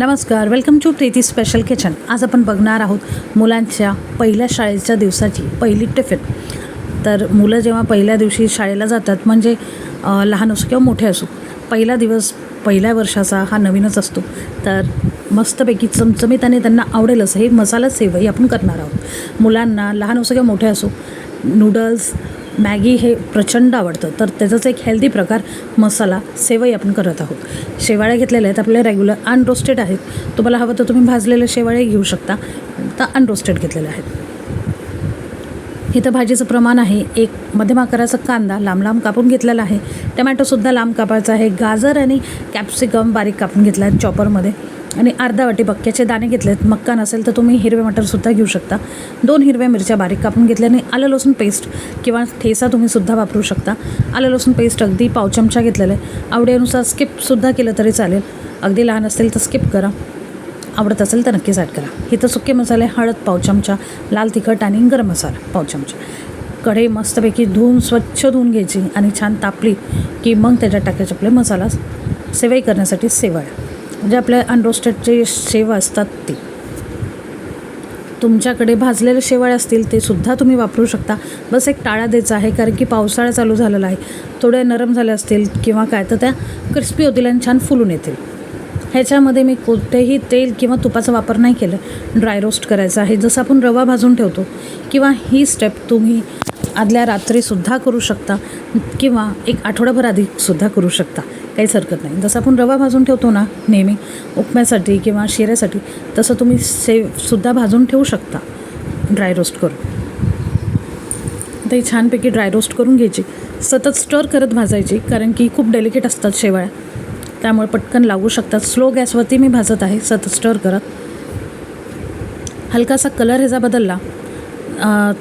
नमस्कार welcome to Preeti special kitchen आज आपण बघणार आहोत मुलांच्या पहिल्या शाळेच्या दिवसाची पहिली टिफिन तर मुलं जेव्हा पहिल्या दिवशी शाळेला जातात म्हणजे लहान असो किंवा मोठे असो पहिला दिवस पहिल्या वर्षाचा हा नवीनच असतो. तर मस्तपैकी चमचमीत आणि त्यांना आवडेल असं हे मसाला सेवही आपण करणार आहोत. मुलांना लहान असो किंवा मोठे असो नूडल्स मॅगी हे प्रचंड आवडतं. तर त्याचाच एक हेल्दी प्रकार मसाला सेवई आपण करत आहोत. शेवाळे घेतलेले आहेत आपले रेग्युलर अनरोस्टेड आहेत. तुम्हाला हवं तर तुम्ही भाजलेले शेवाळे घेऊ शकता. तर अनरोस्टेड घेतलेले आहेत. इथं भाजीचं प्रमाण आहे एक मध्यम आकाराचा कांदा लांब लांब कापून घेतलेला आहे. टमॅटोसुद्धा लांब कापायचा आहे. गाजर आणि कॅप्सिकम बारीक कापून घेतला आहे चॉपरमध्ये. आणि अर्धा वाटी बक्क्याचे दाणे घेतले आहेत मक्का नसेल तर तुम्ही हिरवे मटरसुद्धा घेऊ शकता. दोन हिरव्या मिरच्या बारीक कापून घेतल्याने आलं लसूण पेस्ट किंवा ठेसा तुम्ही सुद्धा वापरू शकता. आलं लसूण पेस्ट अगदी पाव चमचा घेतलेलं आहे. आवडीनुसार स्किपसुद्धा केलं तरी चालेल. अगदी लहान असेल तर स्किप करा. आवडत असेल तर नक्कीच ॲड करा. इथं सुके मसाले हळद पाव चमचा लाल तिखट आणि गरम मसाला पाव चमचा. कढई मस्तपैकी धुवून स्वच्छ धुवून घ्यायची आणि छान तापली की मग त्याच्यात टाकायचे आपले मसाला सेवाई करण्यासाठी सेवळ. म्हणजे आपल्या अनरोस्टेडचे शेव असतात ते. तुमच्याकडे भाजलेले शेवाळे असतील ते सुद्धा तुम्ही वापरू शकता. बस एक टाळा द्यायचा आहे कारण की पावसाळा चालू झालेला आहे. थोडे नरम झाले असतील किंवा काय तर त्या क्रिस्पी होतील आणि छान फुलून येतील. ह्याच्यामध्ये मी कोणतेही तेल किंवा तुपाचा वापर नाही केलं. ड्राय रोस्ट करायचा आहे. जसं आपण रवा भाजून ठेवतो किंवा ही स्टेप तुम्ही आदल्या रात्रीसुद्धा करू शकता किंवा एक आठवडाभर आधीसुद्धा करू शकता. काहीच हरकत नाही. जसं आपण रवा भाजून ठेवतो ना नेहमी उपम्यासाठी किंवा शिऱ्यासाठी तसं तुम्ही सेवसुद्धा भाजून ठेवू शकता ड्राय रोस्ट करून. आता ही छानपैकी ड्राय रोस्ट करून घ्यायची. सतत स्टर करत भाजायची कारण की खूप डेलिकेट असतात शेवाळ्या. त्यामुळे पटकन लागू शकतात. स्लो गॅसवरती मी भाजत आहे सतत स्टर करत. हलकासा कलर ह्याचा बदलला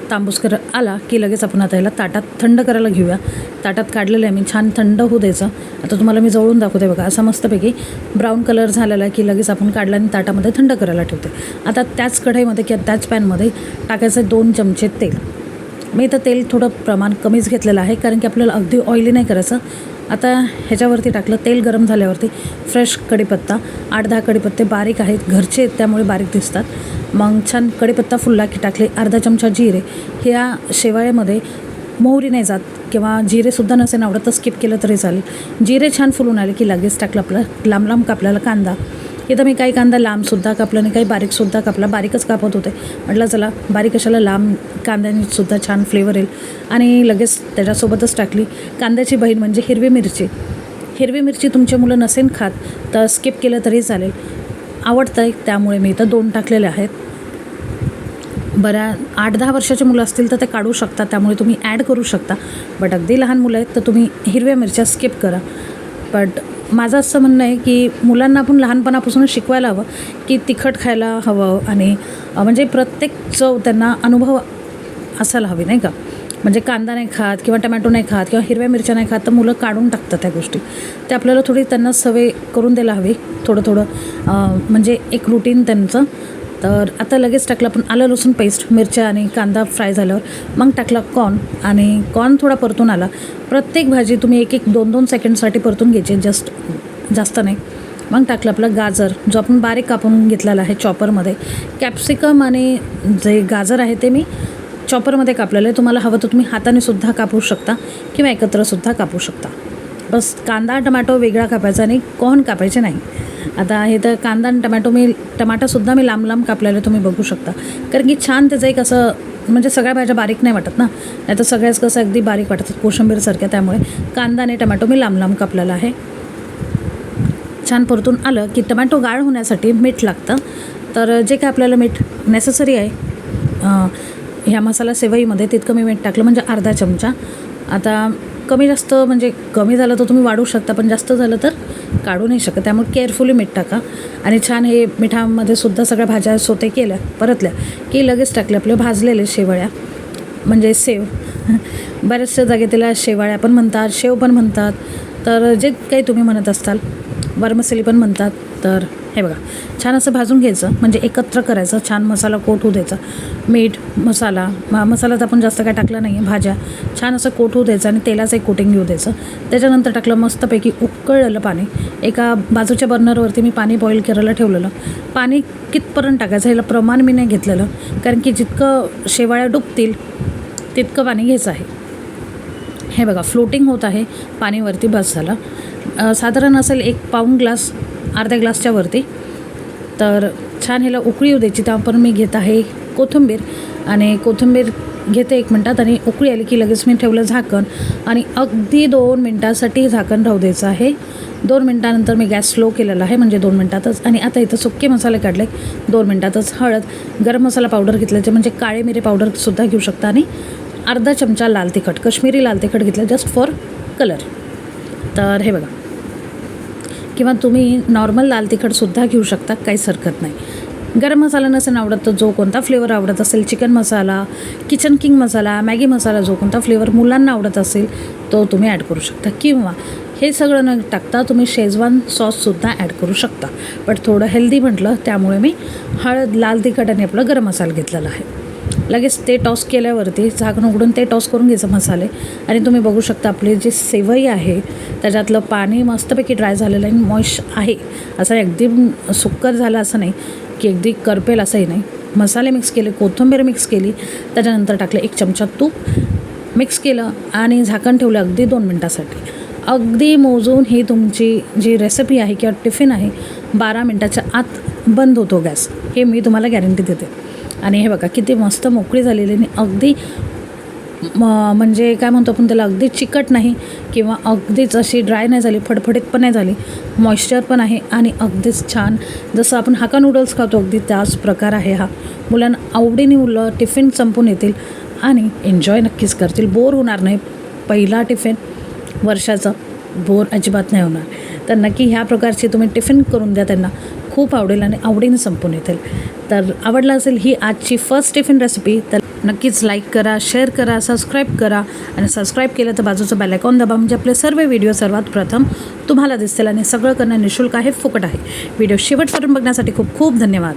तांबूसकर आला की लगेच आपण आता याला ताटात थंड करायला घेऊया. ताटात काढलेलं आहे. मी छान थंड होऊ द्यायचं. आता तुम्हाला मी जवळून दाखवते बघा. असा मस्तपैकी ब्राऊन कलर झालेला आहे की लगेच आपण काढला आणि ताटामध्ये थंड करायला ठेवते. आता त्याच कढईमध्ये किंवा त्याच पॅनमध्ये टाकायचं दोन चमचे तेल. मी इथं तेल थोडं प्रमाण कमीच घेतलेलं आहे कारण की आपल्याला अगदी ऑइली नाही करायचं. आता ह्याच्यावरती टाकलं तेल गरम झाल्यावरती फ्रेश कढीपत्ता आठ दहा कढीपत्ते बारीक आहेत घरचे आहेत त्यामुळे बारीक दिसतात. मग छान कढीपत्ता फुलला की टाकले अर्धा चमचा जिरे. ह्या शेवाळ्यामध्ये मोहरी नाही जात किंवा जिरेसुद्धा नसेल आवडत तर स्किप केलं तरी चालेल. जिरे छान फुलून आले की लगेच टाकलं आपलं लांब लांब कापलेला कांदा. इथं मी काही कांदा लांबसुद्धा कापला आणि काही बारीकसुद्धा कापला. बारीकच कापत होते. म्हटलं चला बारीक कशाला लांब कांद्यानेसुद्धा छान फ्लेवर येईल. आणि लगेच त्याच्यासोबतच टाकली. कांद्याची बहीण म्हणजे हिरवी मिरची. हिरवी मिरची तुमचे मुलं नसेन खात तर स्किप केलं तरी चालेल. आवडतं आहे त्यामुळे मी इथं दोन टाकलेले आहेत. बऱ्या आठ दहा वर्षाचे मुलं असतील तर ते काढू शकता त्यामुळे तुम्ही ॲड करू शकता. बट अगदी लहान मुलं आहेत तर तुम्ही हिरव्या मिरच्या स्किप करा. बट माझं असं म्हणणं आहे की मुलांना आपण लहानपणापासून शिकवायला हवं की तिखट खायला हवं आणि म्हणजे प्रत्येक चव त्यांना अनुभव असायला हवी नाही का? म्हणजे कांदा नाही खात किंवा टमॅटो नाही खात किंवा हिरव्या मिरच्या नाही खात तर मुलं काढून टाकतात त्या गोष्टी. ते आपल्याला थोडी त्यांना सवय करून द्यायला हवी थोडं थोडं म्हणजे एक रुटीन त्यांचं. तर आता लगेच टाकलं आपण आलं लसूण पेस्ट मिरच्या आणि कांदा फ्राय झाल्यावर. मग टाकला कॉर्न आणि कॉर्न थोडा परतून आला. प्रत्येक भाजी तुम्ही एक एक दोन दोन सेकंडसाठी परतून घ्यायची जस्ट जास्त नाही. मग टाकलं आपलं गाजर जो आपण बारीक कापून घेतलेला आहे चॉपरमध्ये कॅप्सिकम आणि जे गाजर आहे ते मी चॉपरमध्ये कापलेलं आहे. तुम्हाला हवं तर तुम्ही हाताने सुद्धा कापू शकता किंवा एकत्रसुद्धा कापू शकता. बस कांदा टमॅटो वेगळा कापायचा आणि कॉर्न कापायचे नाही. आता हे तर कांदा आणि टमॅटो मी टमाटासुद्धा मी लांब लांब कापलेलं तुम्ही बघू शकता. कारण की छान त्याचं एक असं म्हणजे सगळ्या भाज्या बारीक नाही वाटत ना. नाही तर सगळ्याच कसं अगदी बारीक वाटतात कोशिंबीरसारख्या त्यामुळे कांदा आणि टमॅटो मी लांब लांब कापलेला आहे. छान परतून आलं की टमॅटो गाळ होण्यासाठी मीठ लागतं. तर जे काय आपल्याला मीठ नेसेसरी आहे ह्या मसाला सेवईमध्ये तितकं मी मीठ टाकलं म्हणजे अर्धा चमचा. आता कमी जास्त म्हणजे कमी झालं तर तुम्ही वाढवू शकता पण जास्त झालं तर काढू नाही शकत. त्यामुळे केअरफुली मीठ टाका. आणि छान हे मिठामध्ये सुद्धा सगळ्या भाज्या सोते केल्या परतल्या की लगेच टाकले आपले भाजलेले शेवळ्या म्हणजे सेव बऱ्याचशा जागे त्याला शेवाळ्या पण म्हणतात शेव पण म्हणतात. तर जे काही तुम्ही म्हणत असताल वरमसली पण म्हणतात. तर हे बघा छान असं भाजून घ्यायचं म्हणजे एकत्र करायचं छान मसाला कोट होऊ द्यायचा. मीठ मसाला म मसाला तर आपण जास्त काय टाकला नाही आहे भाज्या. छान असं कोट होऊ द्यायचं आणि तेलाचं एक कोटिंग घेऊ द्यायचं. त्याच्यानंतर टाकलं मस्तपैकी उकळलेलं पाणी. एका बाजूच्या बर्नरवरती मी पाणी बॉईल करायला ठेवलेलं. पाणी कितपर्यंत टाकायचं ह्याला प्रमाण मी नाही घेतलेलं कारण की जितकं शेवाळ्या डुबतील तितकं पाणी घ्यायचं आहे. हे बघा फ्लोटिंग होत आहे पाणीवरती बस झालं. साधारण असेल एक पाऊण ग्लास अर्ध्या ग्लासच्या वरती. तर छान ह्याला उकळी येऊ द्यायची. तेव्हा पण मी घेत आहे कोथिंबीर आणि कोथिंबीर घेते एक मिनटात आणि उकळी आली की लगेच मी ठेवलं झाकण. आणि अगदी दोन मिनटासाठी झाकण राहू द्यायचं आहे. दोन मिनटानंतर मी गॅस स्लो केलेला आहे म्हणजे दोन मिनटातच. आणि आता इथं सुके मसाले काढले दोन मिनटातच हळद गरम मसाला पावडर घेतल्याचे म्हणजे काळे मिरे पावडरसुद्धा घेऊ शकता. आणि अर्धा चमचा लाल तिखट कश्मीरी लाल तिखट घेतलं जस्ट फॉर कलर तर हे बघा. किंवा तुम्ही नॉर्मल लाल तिखटसुद्धा घेऊ शकता काहीच हरकत नाही. गरम मसाला नसेल आवडत तर जो कोणता फ्लेवर आवडत असेल chicken masala kitchen king masala Maggi masala जो कोणता फ्लेवर मुलांना आवडत असेल तो तुम्ही ॲड करू शकता. किंवा हे सगळं न टाकता तुम्ही शेजवान सॉससुद्धा ॲड करू शकता. बट थोडं हेल्दी म्हटलं त्यामुळे मी हळद लाल तिखट आणि आपलं गरम मसाला घेतलेला आहे. लगेच ते टॉस केल्यावरती झाकण उघडून ते टॉस करून घ्यायचं मसाले. आणि तुम्ही बघू शकता आपली जी सेवई आहे त्याच्यातलं पाणी मस्तपैकी ड्राय झालेलं आहे मॉइश आहे. असं एकदम सुक्कर झालं असं नाही की अगदी करपेल असंही नाही. मसाले मिक्स केले कोथिंबीर मिक्स केली त्याच्यानंतर टाकले एक चमचा तूप मिक्स केलं आणि झाकण ठेवलं अगदी दोन मिनटासाठी. अगदी मोजून ही तुमची जी रेसिपी आहे किंवा टिफिन आहे बारा मिनटाच्या आत बंद होतो गॅस. हे मी तुम्हाला गॅरंटी देते. आणि हे बघा किती मस्त मोकळी झालेली आणि अगदी म म्हणजे काय म्हणतो आपण त्याला अगदी चिकट नाही किंवा अगदीच अशी ड्राय नाही झाली फडफडीत पण नाही झाली. मॉइश्चर पण आहे आणि अगदीच छान. जसं आपण हाका नूडल्स खातो अगदी त्याच प्रकार आहे हा. मुलांना आवडीने मुलं टिफिन संपून येतील आणि एन्जॉय नक्कीच करतील. बोर होणार नाही. पहिला टिफिन वर्षाचा बोर अजिबात नाही होणार. तर नक्की ह्या प्रकारची तुम्ही टिफिन करून द्या त्यांना. खूप आवडेल आणि आवडीने संपून येतील. तर आवडलं असेल ही आजची फर्स्ट टिफिन रेसिपी तर नक्कीच लाईक करा शेअर करा सबस्क्राईब करा आणि सबस्क्राईब केलं तर बाजूचं बॅलॅकॉन दबा दाबा म्हणजे आपले सर्व व्हिडिओ सर्वात प्रथम तुम्हाला दिसतील आणि सगळं करणं निशुल्क आहे फुकट आहे. व्हिडिओ शेवटपर्यंत बघण्यासाठी खूप खूप धन्यवाद.